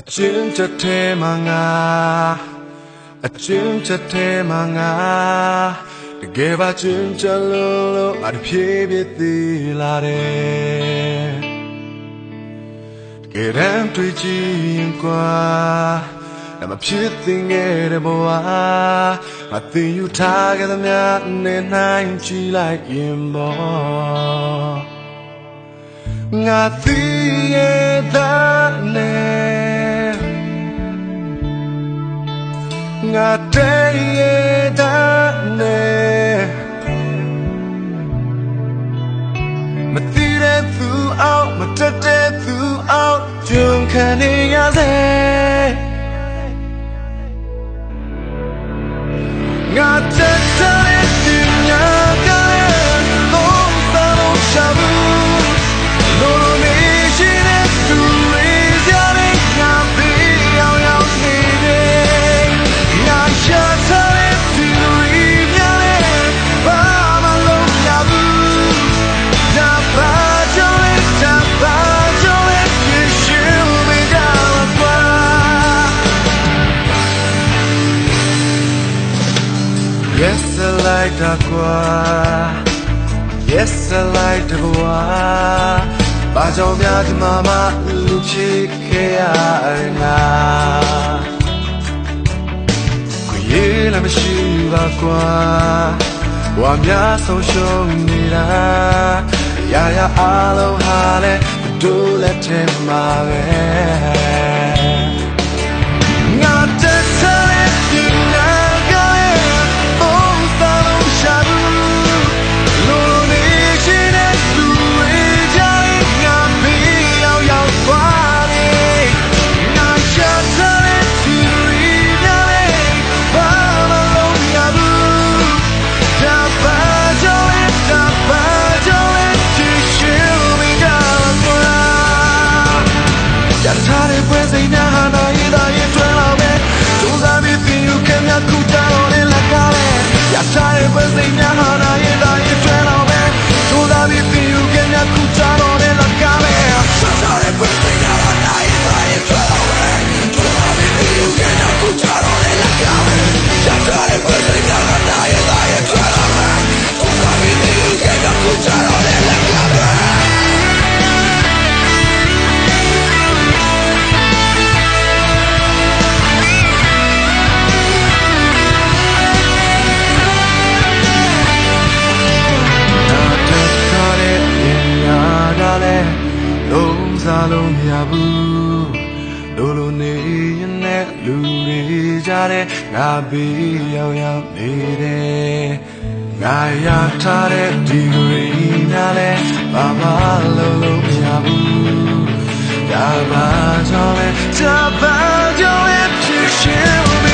အချင်းချက်ထဲမှာငါအချင်းချက်ထဲမှာငါတကယ်ပါချင်းချက်လို့လို့ငါတဖြည်းဖြည်းသိလာတယ်တကယ်တမ်းတွေ့ကြည့်ရင်ကွာနမဖြစ်သင်ခဲ့တဲ့ဘဝငါသင်ယူထားခဲ့သမျှနဲ့နိုင်ကြည့်လိုက်ရင်ပေါ့ငါသိရတဲ့နဲ့ ခံနေ I like that ကွာ Yes I like the boy ဘာကြောင့်များဒီမှာမှလူချစ်ခဲ့ရငါကိုရေးလည်းမရှိပါကွာဘဝများဆုံးရှုံးနေတာရာရာအလုံးဟာလည်းတို့လက်ထဲမှာပဲ စားလို့မရဘူးလိုလိုနေရင်လည်းလူတွေကြတဲ့ငါဘေးရောက်ရောက်နေတယ်ငါရထားတဲ့ဒီဂရီများလည်းဘာမှလုံးလို့မရဘူးဒါပါကြောင့်လည်းဒါပါကြောင့်လည်းဖြစ်ရှင်မိတာပါ